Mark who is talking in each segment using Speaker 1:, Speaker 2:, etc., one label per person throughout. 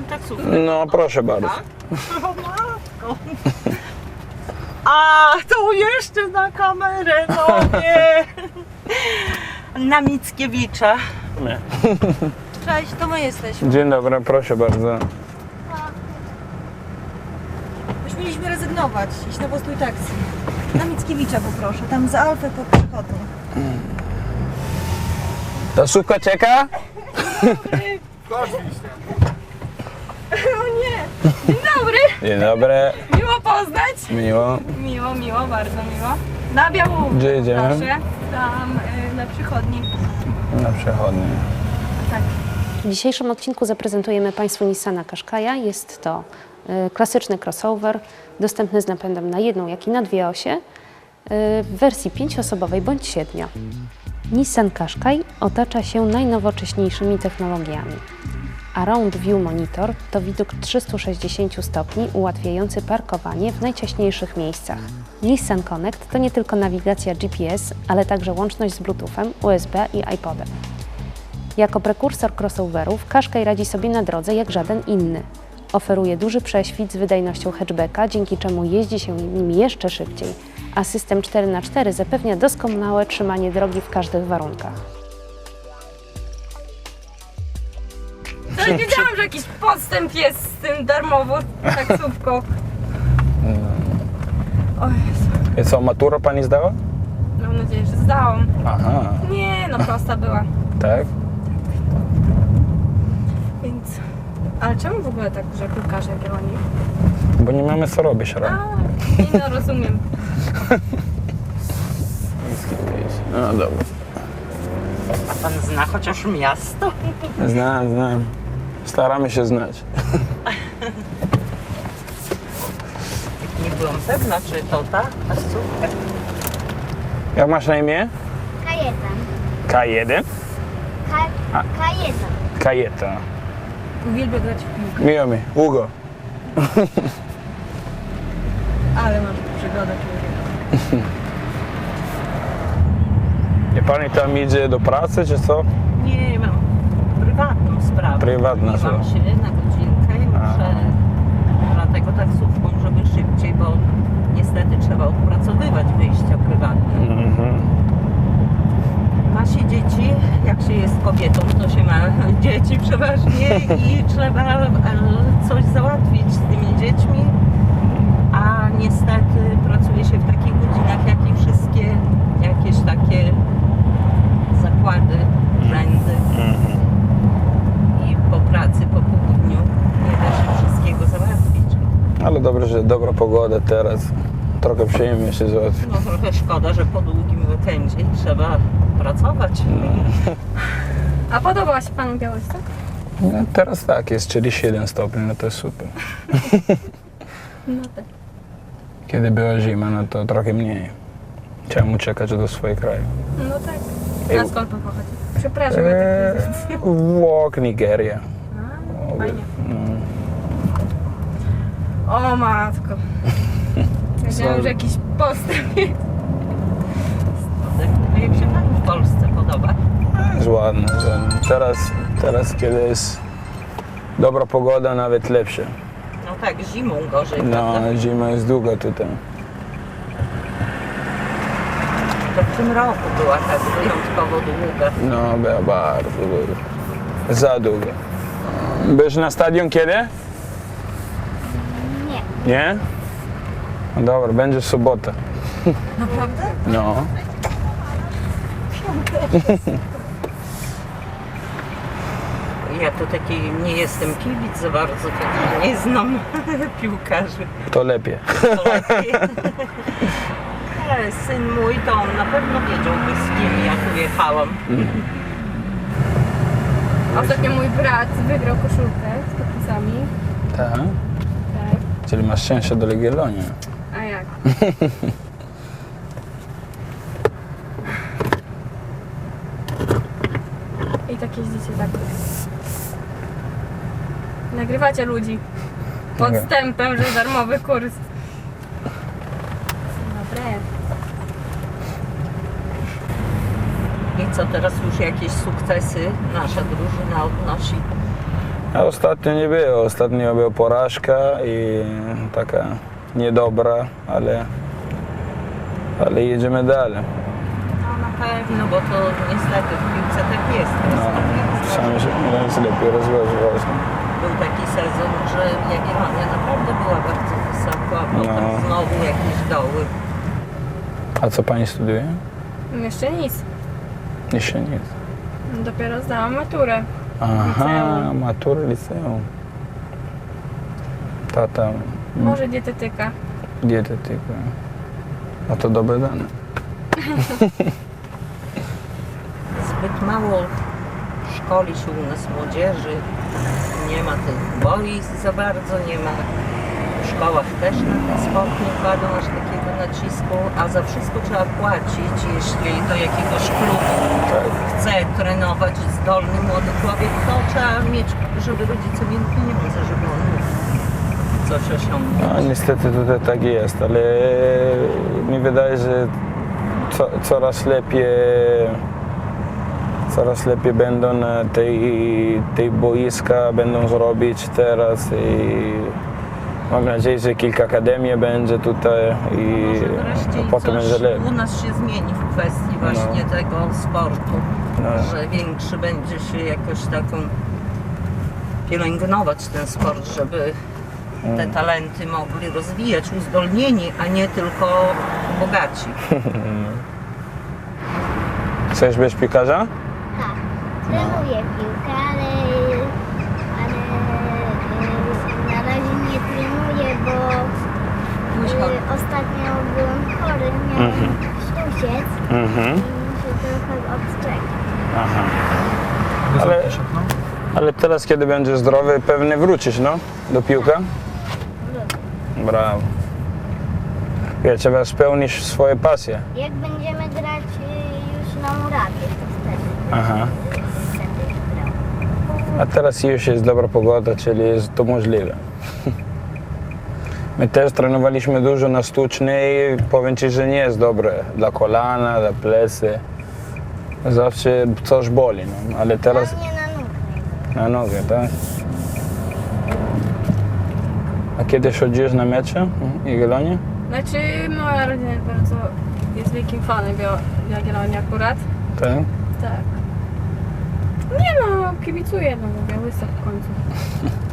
Speaker 1: zamawiałam taksówkę.
Speaker 2: No, proszę bardzo.
Speaker 1: Tak? O matko. A, to jeszcze na kamerę, no nie. Na Mickiewicza.
Speaker 2: Nie.
Speaker 3: Cześć, to my jesteśmy.
Speaker 2: Dzień dobry, proszę bardzo.
Speaker 3: Już mieliśmy rezygnować, iść na postój taksji. Na Mickiewicza poproszę, tam z Alfy po przychodu.
Speaker 2: Taksówka czeka?
Speaker 3: Nie! Dzień dobry!
Speaker 2: Dzień dobry,
Speaker 3: Miło poznać!
Speaker 2: miło.
Speaker 3: Miło, miło, bardzo miło. Na białą.
Speaker 2: Gdzie jedziemy?
Speaker 3: Proszę, tam y, na przychodni.
Speaker 2: Na przechodnie.
Speaker 4: W dzisiejszym odcinku zaprezentujemy Państwu Nissana Qashqai'a. Jest to y, klasyczny crossover, dostępny z napędem na jedną, jak i na dwie osie, y, w wersji pięcioosobowej bądź siedmiu. Nissan Qashqai otacza się najnowocześniejszymi technologiami. Around View Monitor to widok 360 stopni ułatwiający parkowanie w najciaśniejszych miejscach. Nissan Connect to nie tylko nawigacja GPS, ale także łączność z Bluetoothem, USB i iPodem. Jako prekursor crossoverów Qashqai radzi sobie na drodze jak żaden inny. Oferuje duży prześwit z wydajnością hatchbacka, dzięki czemu jeździ się nim jeszcze szybciej, a system 4x4 zapewnia doskonałe trzymanie drogi w każdych warunkach.
Speaker 3: To nie wiedziałam, że jakiś podstęp jest z tym darmową taksówką. O Jezu,
Speaker 2: I co, maturę pani zdała?
Speaker 3: mam nadzieję, że zdałam.
Speaker 2: Aha,
Speaker 3: Nie, no prosta była.
Speaker 2: tak?
Speaker 3: Więc... Ale czemu w ogóle tak, że piłkarze białoni?
Speaker 2: Bo nie mamy co robić
Speaker 3: A,
Speaker 2: rano.
Speaker 3: nie no, rozumiem.
Speaker 2: No dobra.
Speaker 1: A pan zna chociaż miasto?
Speaker 2: Znam, znam. Staramy się znać.
Speaker 1: Nie byłam pewna, czy to ta taksówka.
Speaker 2: Jak masz na imię?
Speaker 5: Kajetan.
Speaker 2: K1?
Speaker 5: Ka-
Speaker 2: A.
Speaker 5: Kajetan.
Speaker 2: Kajeta.
Speaker 3: Uwielbiam grać w piłkę.
Speaker 2: Miło mi. Hugo.
Speaker 3: Ale masz przygodę człowieka.
Speaker 2: I pani tam idzie do pracy, czy co? Prywatna
Speaker 1: Mam się na godzinkę i muszę dlatego taksówką, żeby szybciej, bo niestety trzeba odpracowywać wyjścia prywatne.
Speaker 2: Mhm.
Speaker 1: Ma się dzieci, jak się jest kobietą, to się ma dzieci przeważnie i trzeba e, coś załatwić z tymi dziećmi, a niestety pracuje się w takich godzinach, jak i wszystkie jakieś takie zakłady, urzędy i po pracy, po południu nie da się wszystkiego załatwić.
Speaker 2: Ale dobrze, że dobra pogoda teraz. Trochę przyjemnie się załatwi.
Speaker 1: No trochę szkoda, że po długim weekendzie trzeba pracować.
Speaker 3: A podobała się Panu Białystok?
Speaker 2: No, teraz tak, jest 41 stopni, no to jest super.
Speaker 3: No tak.
Speaker 2: Kiedy była zima, no to trochę mniej. Chciałem uciekać do swojego kraju.
Speaker 3: No tak.
Speaker 2: Ej,
Speaker 3: A skąd Pan pochodzi? Przepraszam, ja
Speaker 2: Eee,
Speaker 3: tak
Speaker 2: Walk, Nigeria.
Speaker 3: A, Fajnie.
Speaker 2: No.
Speaker 3: O matko. Wiedziałam, że jakiś postęp jest.
Speaker 1: A jak się Panu w Polsce podoba?
Speaker 2: Jest ładne, jest ładne. Teraz, teraz, kiedy jest dobra pogoda, nawet lepsze.
Speaker 1: No tak, zimą gorzej,
Speaker 2: No,
Speaker 1: prawda?
Speaker 2: zima jest długa tutaj.
Speaker 1: To w tym roku była tak wyjątkowo długa.
Speaker 2: No, była bardzo długa. Za długa. Byłeś na stadion kiedy?
Speaker 5: Nie.
Speaker 2: No dobra, będzie sobota.
Speaker 3: Naprawdę?
Speaker 2: No.
Speaker 1: Ja to taki nie jestem kibic za bardzo, tak nie znam piłkarzy.
Speaker 2: To lepiej.
Speaker 1: To lepiej. Ale syn mój to on na pewno wiedziałby z kim ja tu jechałam.
Speaker 3: Ostatnio mój brat wygrał koszulkę z podpisami.
Speaker 2: Tak?
Speaker 3: Tak.
Speaker 2: Czyli masz szczęście do Legiononia.
Speaker 3: A jak? I tak jeździcie tak. Nagrywacie ludzi. Podstępem, że darmowy kurs. Dobre.
Speaker 1: I co teraz już jakieś sukcesy nasza drużyna odnosi.
Speaker 2: A ostatnio nie było. Ostatnio była porażka i taka niedobra, ale, ale jedziemy dalej.
Speaker 1: No na pewno, bo to niestety w piłce tak jest.
Speaker 2: No, sam się mówiąc lepiej właśnie.
Speaker 1: Był taki sezon, że Jagiellonia naprawdę była bardzo wysoko, a potem
Speaker 2: No.
Speaker 1: znowu jakieś doły.
Speaker 2: A co pani studiuje?
Speaker 3: Jeszcze nic.
Speaker 2: Jeszcze nic.
Speaker 3: Dopiero zdałam maturę.
Speaker 2: Aha,
Speaker 3: Liceum.
Speaker 2: maturę liceum. Tata
Speaker 3: Może dietetyka.
Speaker 2: dietetyka. A to dobre dane.
Speaker 1: Zbyt mało szkoli się u nas młodzieży. Nie ma tych boisk za bardzo, nie ma w szkołach też na ten sport nie kładą aż takiego nacisku, a za wszystko trzeba płacić, jeśli do jakiegoś klubu chce trenować zdolny młody człowiek, to trzeba mieć, żeby rodzice mieli pieniądze, żeby on mógł coś osiągnąć.
Speaker 2: No, niestety tutaj tak jest, ale mi wydaje, że co, coraz lepiej coraz lepiej będą tej, tej boiska będą zrobić teraz i mam nadzieję, że kilka akademii będzie tutaj i
Speaker 1: Może
Speaker 2: potem będzie lepiej.
Speaker 1: u nas się zmieni w kwestii właśnie tego sportu,
Speaker 2: No.
Speaker 1: że większy będzie się jakoś taką pielęgnować ten sport, żeby te
Speaker 2: Mm.
Speaker 1: talenty mogli rozwijać uzdolnieni, a nie tylko bogaci.
Speaker 2: Chcesz być piłkarza?
Speaker 5: Tak, trenuję piłkę, ale y, na razie nie trenuję, bo y, ostatnio byłem chory, miałem śluziec
Speaker 2: Mhm.
Speaker 5: i muszę trochę odczekać.
Speaker 2: Aha. Ale, ale teraz, kiedy będziesz zdrowy, pewnie wrócisz, no? Do piłka? Brawo. Ja, trzeba spełnić swoje pasje.
Speaker 5: Jak będziemy grać y, już na murawie, to wtedy
Speaker 2: Aha.
Speaker 5: będę grał.
Speaker 2: A teraz już jest dobra pogoda, czyli jest to możliwe. My też trenowaliśmy dużo na sztucznej. Powiem Ci, że nie jest dobre dla kolana, dla plecy. Zawsze coś boli, no. ale teraz
Speaker 5: Dla mnie na
Speaker 2: nogę, tak? A kiedyś chodziłeś na mecze w Jagiellonie?
Speaker 3: Znaczy moja rodzina bardzo jest wielkim fanem Jagiellonii akurat.
Speaker 2: Tak?
Speaker 3: Tak. Nie no, kibicuję, no mówię, łysa w końcu.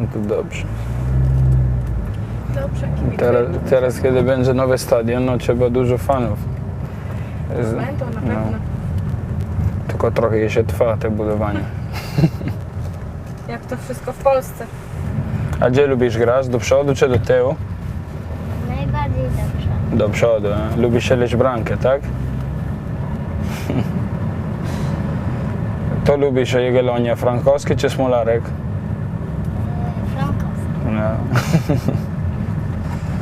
Speaker 2: No to dobrze.
Speaker 3: Dobrze.
Speaker 2: Teraz, teraz kiedy będzie nowy stadion, no trzeba dużo fanów. Z-
Speaker 3: Będą na
Speaker 2: no.
Speaker 3: pewno.
Speaker 2: Tylko trochę jeszcze trwa to budowanie.
Speaker 3: Jak to wszystko w Polsce.
Speaker 2: A gdzie lubisz grać? Do przodu czy do tyłu?
Speaker 5: Najbardziej dobrze.
Speaker 2: Do przodu. E? Lubisz strzelić bramkę, tak? To lubisz Jagiellonia Frankowski czy Smolarek?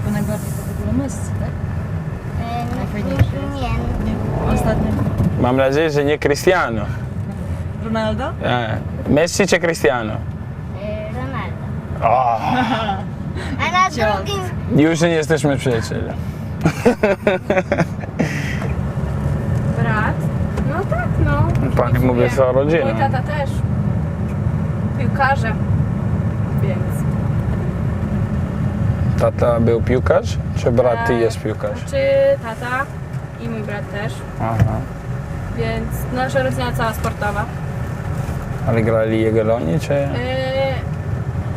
Speaker 6: To najbardziej to w ogóle Messi, tak? Najfajniejszy
Speaker 5: Nie,
Speaker 6: Nie, ostatnio.
Speaker 2: Mam nadzieję, że nie Cristiano.
Speaker 6: Ronaldo?
Speaker 2: E. Messi czy Cristiano?
Speaker 5: y, Ronaldo.
Speaker 2: O,
Speaker 5: A na drugim
Speaker 2: już nie jesteśmy przyjaciele.
Speaker 3: Brat? No tak, no.
Speaker 2: Pani
Speaker 3: Kibicuję.
Speaker 2: mówi cała rodzina.
Speaker 3: Mój tata też. Piłkarze. Więc
Speaker 2: Tata był piłkarz? Czy brat ty
Speaker 3: Tak.
Speaker 2: jest piłkarz?
Speaker 3: Czy tata i mój brat też.
Speaker 2: Aha.
Speaker 3: Więc nasza rodzina cała sportowa.
Speaker 2: Ale grali Jagiellonii czy?
Speaker 3: Yy,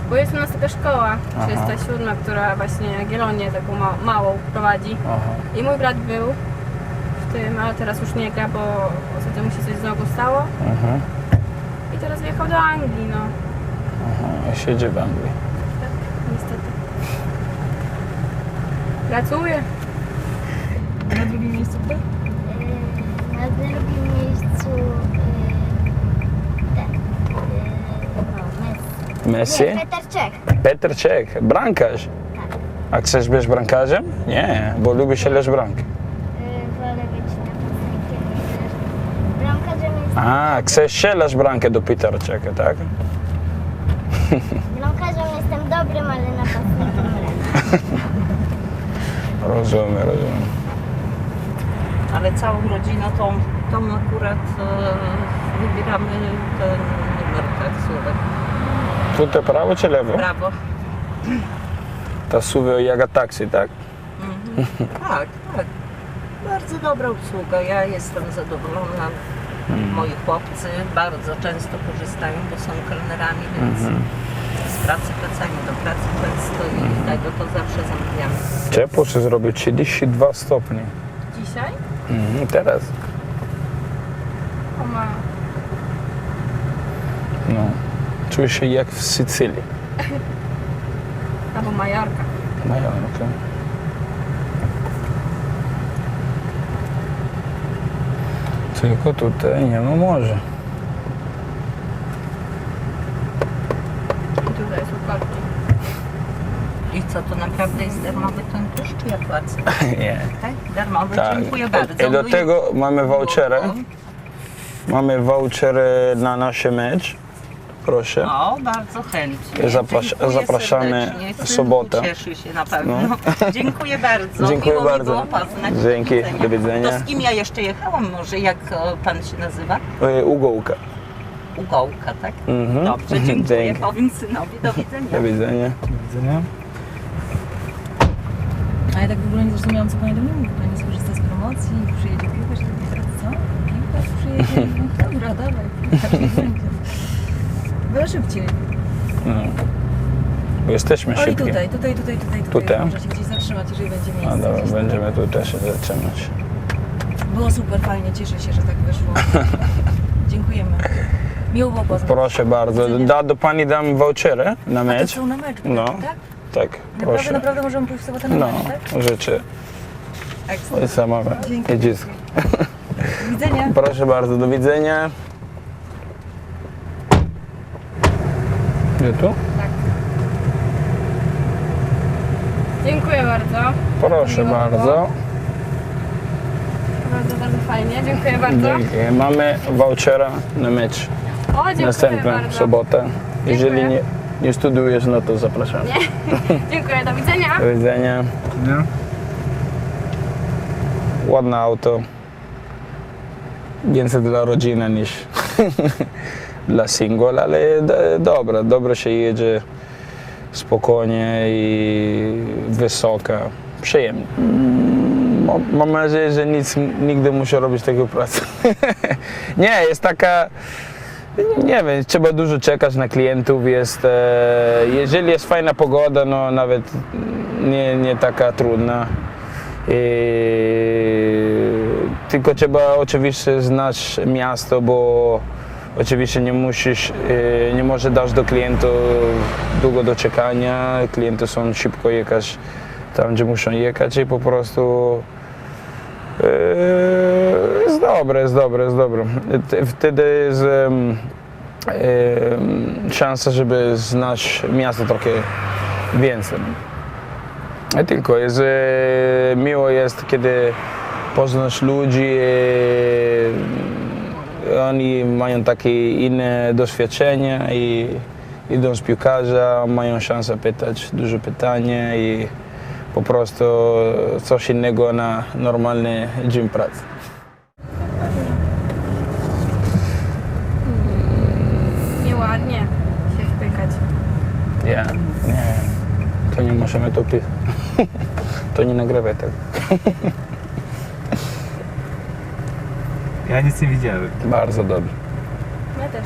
Speaker 3: bo jest u nas taka szkoła,
Speaker 2: Aha.
Speaker 3: 307, która właśnie Jagiellonię taką ma, małą prowadzi.
Speaker 2: Aha.
Speaker 3: I mój brat był w tym, ale teraz już nie gra, bo ostatnio mu się coś z nogą stało.
Speaker 2: Aha.
Speaker 3: I teraz wyjechał do Anglii, no.
Speaker 2: Aha. Siedzi w Anglii.
Speaker 3: Tak, niestety. Pracuje.
Speaker 6: A na drugim miejscu kto?
Speaker 5: na drugim miejscu ten. y, no, Messi. Nie, Peter Czech.
Speaker 2: Petr Czech, bramkarz. A chcesz być bramkarzem? Nie, bo lubisz strzelać bramki.
Speaker 5: Y, wolę być napastnikiem niż bramkarzem jest.
Speaker 2: A, chcesz strzelać bramkę do Petera Czeka, tak?
Speaker 5: Bramkarzem jestem dobrym, ale napastnikiem lepszym.
Speaker 2: Rozumiem, rozumiem.
Speaker 1: Ale całą rodziną tą, tą akurat e, wybieramy ten numer taksówek.
Speaker 2: Tutaj prawo czy lewo?
Speaker 1: Brawo.
Speaker 2: Ta suwy jak taksi, tak?
Speaker 1: Tak, tak. Bardzo dobra obsługa. Ja jestem zadowolona. Moi chłopcy bardzo często korzystają, bo są kelnerami, więc z pracy wracają do pracy często i tego to zawsze zamawiamy.
Speaker 2: Ciepło się zrobił 32 stopnie.
Speaker 3: Dzisiaj?
Speaker 2: Mhm, teraz.
Speaker 3: O ma.
Speaker 2: No. Czuję się jak w Sycylii.
Speaker 3: Albo Majorka.
Speaker 2: Majorka. Tylko tutaj nie ma morza.
Speaker 3: I tutaj są korki.
Speaker 1: I co, to naprawdę jest darmowy ten tusz, czy ja płacę?
Speaker 2: Nie.
Speaker 1: Tak? Darmowy,
Speaker 2: Tak.
Speaker 1: dziękuję bardzo.
Speaker 2: I do tego mamy voucherę.
Speaker 1: No.
Speaker 2: Mamy voucherę na nasz mecz. Proszę.
Speaker 1: O, bardzo chętnie.
Speaker 2: Zaprasz-
Speaker 1: Dziękuję
Speaker 2: zapraszamy
Speaker 1: serdecznie.
Speaker 2: Sobotę.
Speaker 1: Cieszy się na pewno. Dziękuję bardzo.
Speaker 2: Dziękuję
Speaker 1: Miło
Speaker 2: bardzo.
Speaker 1: było poznać.
Speaker 2: Dzięki, do widzenia.
Speaker 1: To z kim ja jeszcze jechałam może, jak e, pan się nazywa?
Speaker 2: Y, Ugołka.
Speaker 1: Ugołka, tak?
Speaker 2: Mhm.
Speaker 1: Dobrze, dziękuję.
Speaker 2: Dzięki.
Speaker 1: Powiem synowi, do widzenia.
Speaker 2: Do widzenia. Do widzenia.
Speaker 6: A ja tak w ogóle nie zrozumiałam, co pani do mnie mówi. Pani skorzysta z promocji, przyjedzie piłkarz, to jest co? Piłkarz przyjedzie? No Dobra, dawaj, piłkarz niech będzie. Byle szybciej.
Speaker 2: No. Bo jesteśmy
Speaker 6: O i
Speaker 2: szybki.
Speaker 6: tutaj, tutaj, tutaj, tutaj, tutaj.
Speaker 2: Tutaj?
Speaker 6: Można się gdzieś zatrzymać, jeżeli będzie miejsce.
Speaker 2: A dobra,
Speaker 6: gdzieś.
Speaker 2: będziemy tutaj się zatrzymać.
Speaker 6: Było super, fajnie, cieszę się, że tak wyszło. Dziękujemy. Miło było poznać.
Speaker 2: Proszę bardzo. Da, do pani dam voucherę na
Speaker 6: A to
Speaker 2: mecz.
Speaker 6: są na mecz,
Speaker 2: No.
Speaker 6: tak?
Speaker 2: Tak,
Speaker 6: Naprawdę,
Speaker 2: proszę.
Speaker 6: naprawdę możemy pójść w sobotę na
Speaker 2: No,
Speaker 6: mecz, tak?
Speaker 2: życzę.
Speaker 6: Ekstra.
Speaker 2: I.
Speaker 6: Dzięki.
Speaker 2: I dziecko.
Speaker 6: Do widzenia.
Speaker 2: Proszę bardzo, do widzenia. Gdzie tu?
Speaker 3: Dziękuję bardzo.
Speaker 2: Proszę
Speaker 3: Miło było.
Speaker 2: bardzo.
Speaker 3: Bardzo, bardzo fajnie. Dziękuję bardzo.
Speaker 2: Dzięki. Mamy vouchera na mecz.
Speaker 3: O, dziękuję
Speaker 2: Następna
Speaker 3: bardzo.
Speaker 2: sobota. Jeżeli nie. Nie studiujesz, no to zapraszam.
Speaker 3: Dziękuję, do widzenia.
Speaker 2: Do widzenia. Ładne auto. Więcej dla rodziny niż dla single, ale do, dobra, dobrze się jedzie spokojnie i wysoka. Przyjemnie. Mm, Mam- Mam nadzieję, że nic, nigdy muszę robić takiej pracy. Nie, jest taka nie wiem, trzeba dużo czekać na klientów. Jest, e, jeżeli jest fajna pogoda, no nawet nie, nie taka trudna. I, tylko trzeba oczywiście znać miasto, bo oczywiście nie musisz, e, nie może dać do klientów długo do czekania. Klienty są szybko jechać tam, gdzie muszą jechać i po prostu Jest dobre, jest dobre, jest dobre. Wtedy jest szansa, żeby znać miasto trochę więcej. Nie tylko, jest, e, miło jest, kiedy poznasz ludzi, e, oni mają takie inne doświadczenia i idą z piłkarza, mają szansę pytać duże pytania i po prostu coś innego na normalny dzień pracy.
Speaker 3: Nieładnie się wpykać.
Speaker 2: Ja, nie, to nie możemy to pi- To nie nagrywaj tego.
Speaker 7: Ja nic nie widziałem.
Speaker 2: Bardzo dobrze.
Speaker 3: Ja też.